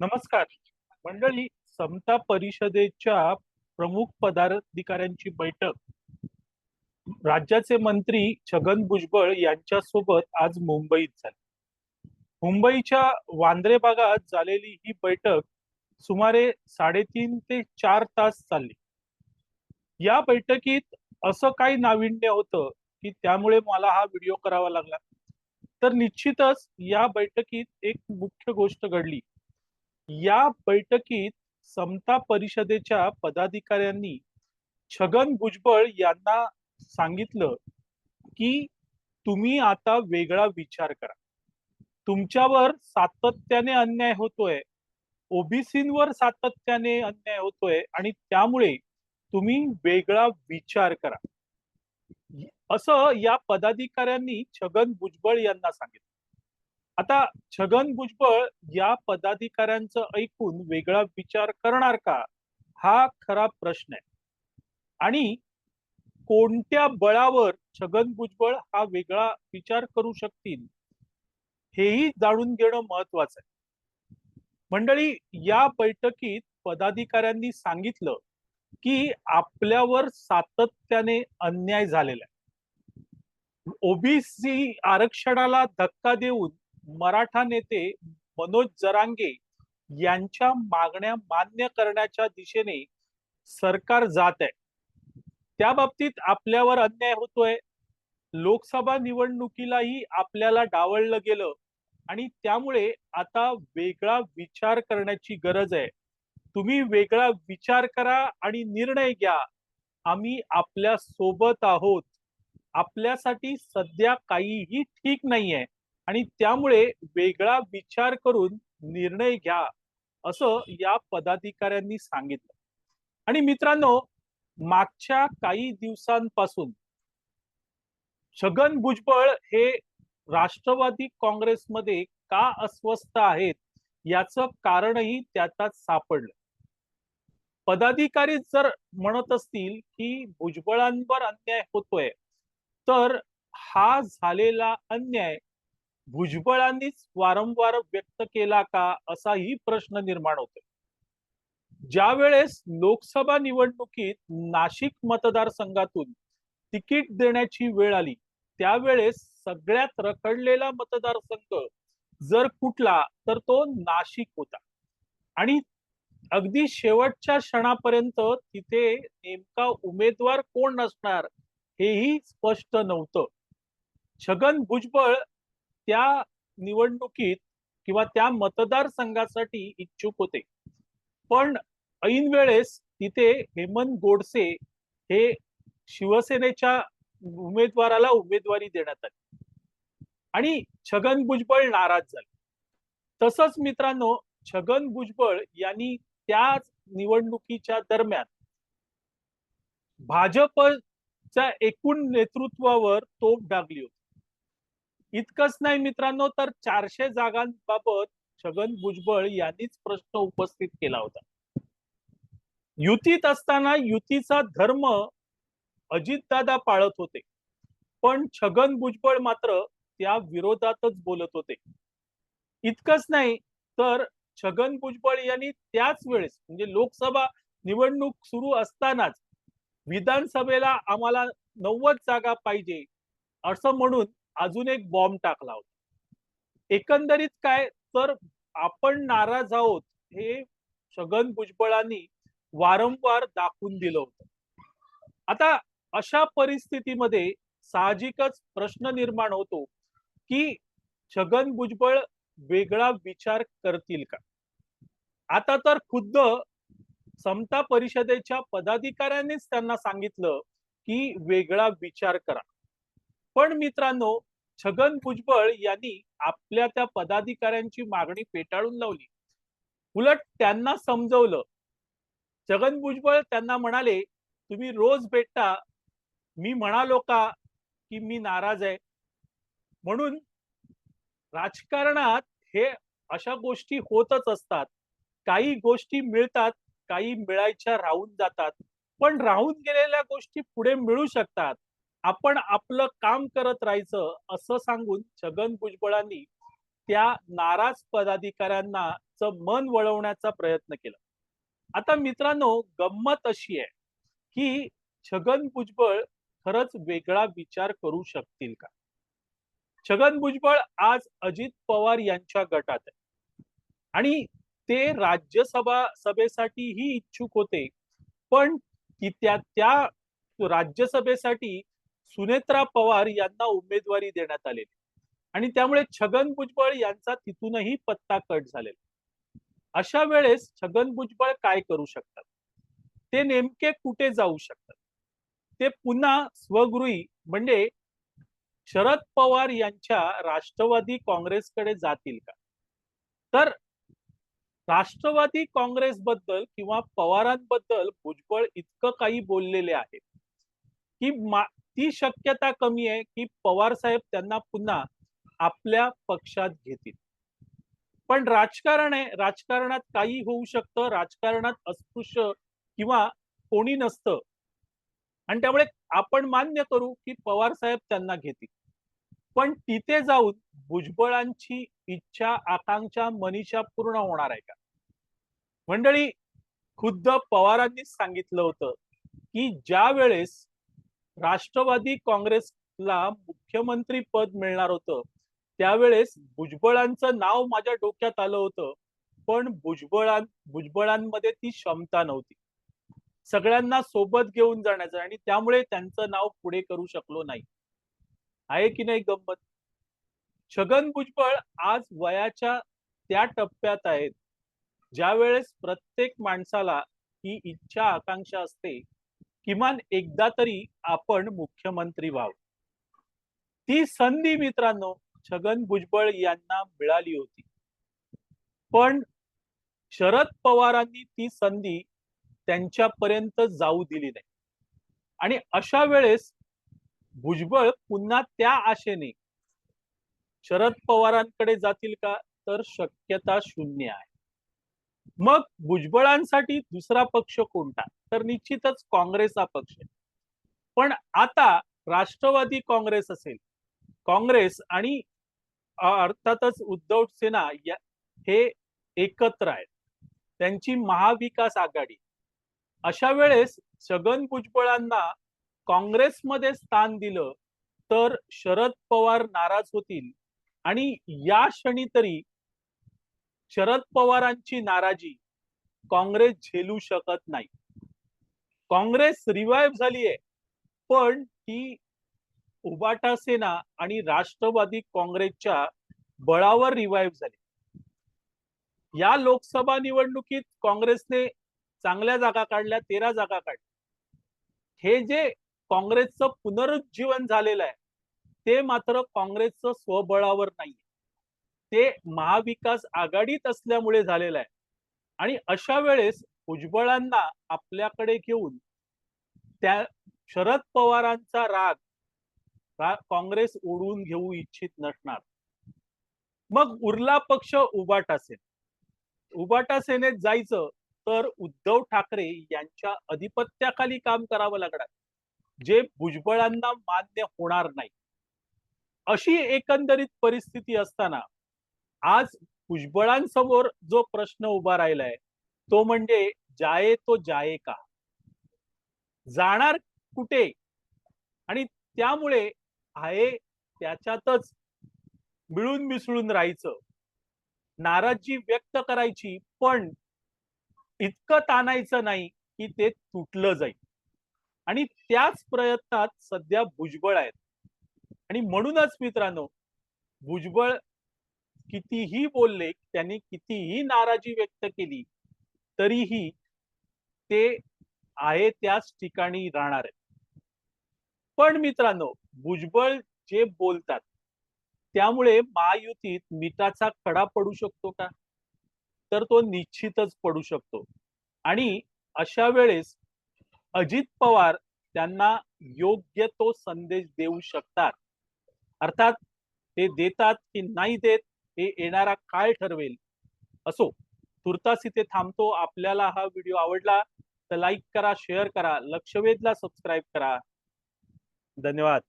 नमस्कार. मंडळी समता परिषदेच्या प्रमुख पदाधिकाऱ्यांची बैठक. राज्याचे मंत्री छगन भुजबळ यांच्यासोबत आज मुंबईत झाली. मुंबईच्या वांद्रे भागात झालेली ही बैठक सुमारे साडेतीन ते चार तास चालली. या बैठकीत असं काही नाविन्य होतं की त्यामुळे मला हा व्हिडिओ करावा लागला. तर निश्चितच या बैठकीत एक मुख्य गोष्ट घडली. या बैठकीत समता परिषदेच्या पदाधिकाऱ्यांनी छगन भुजबळ यांना सांगितलं की तुम्ही आता वेगळा विचार करा. तुमच्यावर सातत्याने अन्याय होतोय. ओबीसींवर सातत्याने अन्याय होतोय आणि त्यामुळे तुम्ही वेगळा विचार करा. असं या पदाधिकाऱ्यांनी छगन भुजबळ यांना सांगितलं. आता छगन भुजबळ या पदाधिकाऱ्यांचं ऐकून वेगळा विचार करणार का? हा खरा प्रश्न आहे. आणि कोणत्या बळावर छगन भुजबळ हा वेगळा विचार करू शकतील हेही जाणून घेणं महत्वाचं आहे. मंडळी या बैठकीत पदाधिकाऱ्यांनी सांगितलं की आपल्यावर सातत्याने अन्याय झालेला आहे. ओबीसी आरक्षणाला धक्का देऊन मराठा नेते मनोज जरांगे यांच्या मागण्या मान्य करण्याच्या दिशेने सरकार जात आहे. त्या बाबतीत आपल्यावर अन्याय होतोय. लोकसभा निवडणुकीलाही आपल्याला डावळलं गेलं आणि त्यामुळे आता वेगळा विचार करण्याची गरज आहे. तुम्ही वेगळा विचार करा आणि निर्णय घ्या. आम्ही आपल्यासोबत आहोत. आपल्यासाठी सध्या काहीही ठीक नाहीये. आणि त्यामुळे वेगळा विचार करून निर्णय घ्या असं या पदाधिकाऱ्यांनी सांगितलं. आणि मित्रांनो मागच्या काही दिवसांपासून छगन भुजबळ हे राष्ट्रवादी काँग्रेसमध्ये का अस्वस्थ आहेत याचं कारणही त्यातच सापडलं. पदाधिकारी जर म्हणत असतील की भुजबळांवर अन्याय होतोय तर हा झालेला अन्याय भुजबळांनीच वारंवार व्यक्त केला का असाही प्रश्न निर्माण होतोय. ज्या वेळेस लोकसभा निवडणुकीत नाशिक मतदारसंघातून तिकीट देण्याची वेळ आली त्यावेळेस सगळ्यात रखडलेला मतदारसंघ जर कुठला तर तो नाशिक होता. आणि अगदी शेवटच्या क्षणापर्यंत तिथे नेमका उमेदवार कोण नसणार हेही स्पष्ट नव्हतं. छगन भुजबळ त्या निवडणुकीत किंवा त्या मतदारसंघासाठी इच्छुक होते. पण ऐन वेळेस तिथे हेमंत गोडसे हे शिवसेनेच्या उमेदवाराला उमेदवारी देण्यात आली. आणि छगन भुजबळ नाराज झाले. तसंच मित्रांनो छगन भुजबळ यांनी त्याच निवडणुकीच्या दरम्यान भाजपच्या एकूण नेतृत्वावर तोफ डागली होती. इतकंच नाही मित्रांनो तर चारशे जागांबाबत छगन भुजबळ यांनीच प्रश्न उपस्थित केला होता. युतीत असताना युतीचा धर्म अजितदादा पाळत होते. पण छगन भुजबळ मात्र त्या विरोधातच बोलत होते. इतकंच नाही तर छगन भुजबळ यांनी त्याच वेळेस म्हणजे लोकसभा निवडणूक सुरू असतानाच विधानसभेला आम्हाला नव्वद जागा पाहिजे असं म्हणून अजून एक बॉम्ब टाकला होता. एकंदरीत काय तर आपण नाराज आहोत हे छगन भुजबळांनी वारंवार दाखवून दिलं होतं. आता अशा परिस्थितीमध्ये साहजिकच प्रश्न निर्माण होतो की छगन भुजबळ वेगळा विचार करतील का? आता तर खुद्द समता परिषदेच्या पदाधिकाऱ्यांनीच त्यांना सांगितलं की वेगळा विचार करा. पण मित्रांनो छगन भुजबळ यांनी आपल्या त्या पदाधिकाऱ्यांची मागणी फेटाळून लावली. उलट त्यांना समजवलं. छगन भुजबळ त्यांना म्हणाले तुम्ही रोज भेटता. मी म्हणालो का की मी नाराज आहे? म्हणून राजकारणात हे अशा गोष्टी होतच असतात. काही गोष्टी मिळतात काही मिळायच्या राहून जातात. पण राहून गेलेल्या गोष्टी पुढे मिळू शकतात. आपण आपलं काम करत राहायचं असं सांगून छगन भुजबळांनी त्या नाराज पदाधिकाऱ्यांना मन वळवण्याचा प्रयत्न केला. आता मित्रांनो गंमत अशी आहे की छगन भुजबळ खरंच वेगळा विचार करू शकतील का? छगन भुजबळ आज अजित पवार यांच्या गटात आहे. आणि ते राज्यसभा सभेसाठीही इच्छुक होते पण की त्या त्या राज्यसभेसाठी सुनेत्रा पवार यांना उमेदवारी देण्यात आलेली. आणि त्यामुळे छगन भुजबळ यांचा तिथूनही पत्ता कट झालेला. अशा वेळेस छगन भुजबळ काय करू शकतात? ते नेमके कुठे जाऊ शकतात? ते पुन्हा स्वगृही म्हणजे शरद पवार यांच्या राष्ट्रवादी काँग्रेसकडे जातील का? तर राष्ट्रवादी काँग्रेस बद्दल किंवा पवारांबद्दल भुजबळ इतकं काही बोललेले आहे की ती शक्यता कमी आहे की पवार साहेब त्यांना पुन्हा आपल्या पक्षात घेतील. पण राजकारण आहे राजकारणात काही होऊ शकतं राजकारणात अस्पृश्य किंवा कोणी नसतं. आणि त्यामुळे आपण मान्य करू की पवार साहेब त्यांना घेतील. पण तिथे जाऊन भुजबळांची इच्छा आकांक्षा मनीषा पूर्ण होणार आहे का? मंडळी खुद्द पवारांनीच सांगितलं होतं की ज्या वेळेस राष्ट्रवादी काँग्रेसला मुख्यमंत्री पद मिळणार होतं. त्यावेळेस भुजबळांचं नाव माझ्या डोक्यात आलं होतं. पण भुजबळां भुजबळांमध्ये ती क्षमता नव्हती. सगळ्यांना सोबत घेऊन जाण्याचं आणि त्यामुळे त्यांचं नाव पुढे करू शकलो नाही. आहे की नाही गंमत? छगन भुजबळ आज वयाच्या त्या टप्प्यात आहेत. ज्या वेळेस प्रत्येक माणसाला ही इच्छा आकांक्षा असते किमान एकदा तरी आपण मुख्यमंत्री व्हावं. ती संधी मित्रांनो छगन भुजबळ यांना मिळाली होती. पण शरद पवारांनी ती संधी त्यांच्यापर्यंत जाऊ दिली नाही. आणि अशा वेळेस भुजबळ पुन्हा त्या आशेने शरद पवारांकडे जातील का? तर शक्यता शून्य आहे. मग भुजबळांसाठी दुसरा पक्ष कोणता? तर निश्चितच काँग्रेस हा पक्ष पण आता राष्ट्रवादी काँग्रेस असेल काँग्रेस आणि अर्थातच उद्धव सेना हे एकत्र आहेत. त्यांची महाविकास आघाडी. अशा वेळेस छगन भुजबळांना काँग्रेसमध्ये स्थान दिलं तर शरद पवार नाराज होतील आणि या क्षणी तरी शरद पवारांची नाराजी काँग्रेस झेलू शकत नाही. काँग्रेस रिवाईव्ह झालीये. पण ती उबाटा सेना आणि राष्ट्रवादी काँग्रेसच्या बळावर रिवाईव्ह झाली. या लोकसभा निवडणुकीत काँग्रेसने चांगल्या जागा काढल्या तेरा जागा काढल्या. हे जे काँग्रेसचं पुनरुज्जीवन झालेलं आहे ते मात्र काँग्रेसचं स्वबळावर नाही ते महाविकास आघाडीत असल्यामुळे झालेलं आहे. आणि अशा वेळेस भुजबळांना आपल्याकडे घेऊन त्या शरद पवारांचा राग काँग्रेस ओढून घेऊ इच्छित नसणार. मग उरला पक्ष उबाटा सेन उबाटा सेनेत जायचं तर उद्धव ठाकरे यांच्या अधिपत्याखाली काम करावं लागणार. जे भुजबळांना मान्य होणार नाही. अशी एकंदरीत परिस्थिती असताना आज भुजबळांसमोर जो प्रश्न उभा राहिलाय तो म्हणजे जाये तो जाये का? जाणार कुठे? आणि त्यामुळे आहे त्याच्यातच मिळून मिसळून राहायचं. नाराजी व्यक्त करायची पण इतकं ताणायचं नाही की ते तुटलं जाईल. आणि त्याच प्रयत्नात सध्या भुजबळ आहेत. आणि म्हणूनच मित्रांनो भुजबळ कितीही बोलले त्यांनी कितीही नाराजी व्यक्त केली तरीही ते आहे त्याच ठिकाणी राहणार आहेत. पण मित्रांनो भुजबळ जे बोलतात त्यामुळे महायुतीत मिठाचा खडा पडू शकतो का? तर तो निश्चितच पडू शकतो. आणि अशा वेळेस अजित पवार त्यांना योग्य तो संदेश देऊ शकतात. अर्थात ते देतात की नाही देत हे येणारा काळ ठरवेल. असो तुर्तास इथे थांबतो. आपल्याला हा व्हिडिओ आवडला तर लाईक करा शेअर करा लक्षवेधला सबस्क्राईब करा. धन्यवाद.